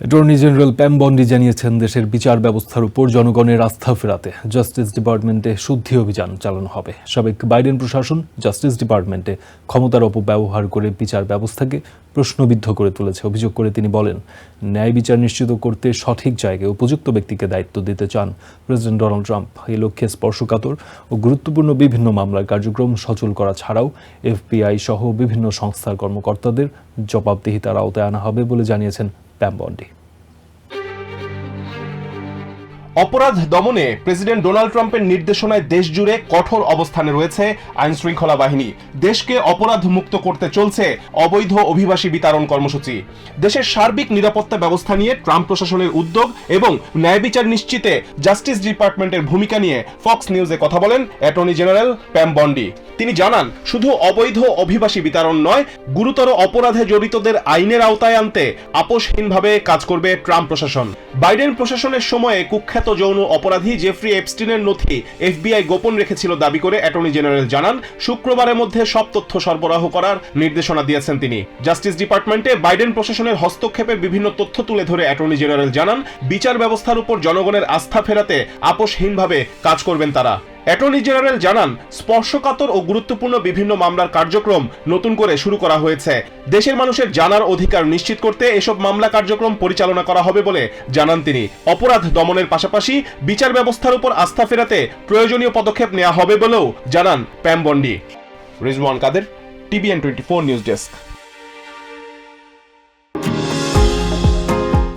Attorney general প্যাম বন্ডি জানিয়েছেন, দেশের বিচার ব্যবস্থার উপর জনগণের আস্থা ফেরাতে জাস্টিস ডিপার্টমেন্টে শুদ্ধি অভিযান চালানো হবে। সাবেক বাইডেন প্রশাসন জাস্টিস ডিপার্টমেন্টে ক্ষমতার অপব্যবহার করে বিচার ব্যবস্থাকে প্রশ্নবিদ্ধ করে তুলেছে। অভিযোগ করে তিনি বলেন, ন্যায় বিচার নিশ্চিত করতে সঠিক জায়গায় উপযুক্ত ব্যক্তিকে দায়িত্ব দিতে চান প্রেসিডেন্ট ডোনাল্ড ট্রাম্প এই লক্ষ্যে স্পর্শকাতর ও গুরুত্বপূর্ণ বিভিন্ন মামলার কার্যক্রম সচল করা ছাড়াও এফবিআই সহ বিভিন্ন সংস্থার কর্মকর্তাদের জবাবদিহিতার আওতায় আনা হবে বলে জানিয়েছেন প্যাম বন্ডি অপরাধ দমনে প্রেসিডেন্ট ডোনাল্ড ট্রাম্পের নির্দেশনায় দেশ জুড়ে কঠোর অবস্থানে রয়েছে আইন শৃঙ্খলা বাহিনী। দেশকে অপরাধ মুক্ত করতে চলছে অবৈধ অভিবাসী বিতরণ কর্মসূচি। দেশের সার্বিক নিরাপত্তা ব্যবস্থা নিয়ে ট্রাম্প প্রশাসনের উদ্যোগ এবং ন্যায় বিচার নিশ্চিতে জাস্টিস ডিপার্টমেন্টের ভূমিকা নিয়ে ফক্স নিউজে কথা বলেন অ্যাটর্নি জেনারেল প্যাম বন্ডি। তিনি জানান, শুধু অবৈধ অভিবাসী বিতরণ নয়, গুরুতর অপরাধে জড়িতদের আইনের আওতায় আনতে আপোষহীনভাবে কাজ করবে ট্রাম্প প্রশাসন। বাইডেন প্রশাসনের সময়ে কুখ্যাত যৌন অপরাধী জেফ্রি এপস্টিনের নথি এফবিআই গোপন রেখেছিল দাবি করে অ্যাটর্নি জেনারেল জানান, শুক্রবারের মধ্যে সব তথ্য সরবরাহ করার নির্দেশনা দিয়েছেন তিনি। জাস্টিস ডিপার্টমেন্টে বাইডেন প্রশাসনের হস্তক্ষেপে বিভিন্ন তথ্য তুলে ধরে অ্যাটর্নি জেনারেল জানান, বিচার ব্যবস্থার উপর জনগণের আস্থা ফেরাতে আপোষহীনভাবে কাজ করবেন তারা। অ্যাটর্নি জেনারেল জানান, স্পর্শকাতর ও গুরুত্বপূর্ণ বিভিন্ন মামলার কার্যক্রম নতুন করে শুরু করা হয়েছে। দেশের মানুষের জানার অধিকার নিশ্চিত করতে এসব মামলা কার্যক্রম পরিচালনা করা হবে বলে জানান তিনি। অপরাধ দমনের পাশাপাশি বিচার ব্যবস্থার উপর আস্থা ফেরাতে প্রয়োজনীয় পদক্ষেপ নেওয়া হবে বলেও জানান Pam Bondi Rizwan Kader, TVN twenty four news desk.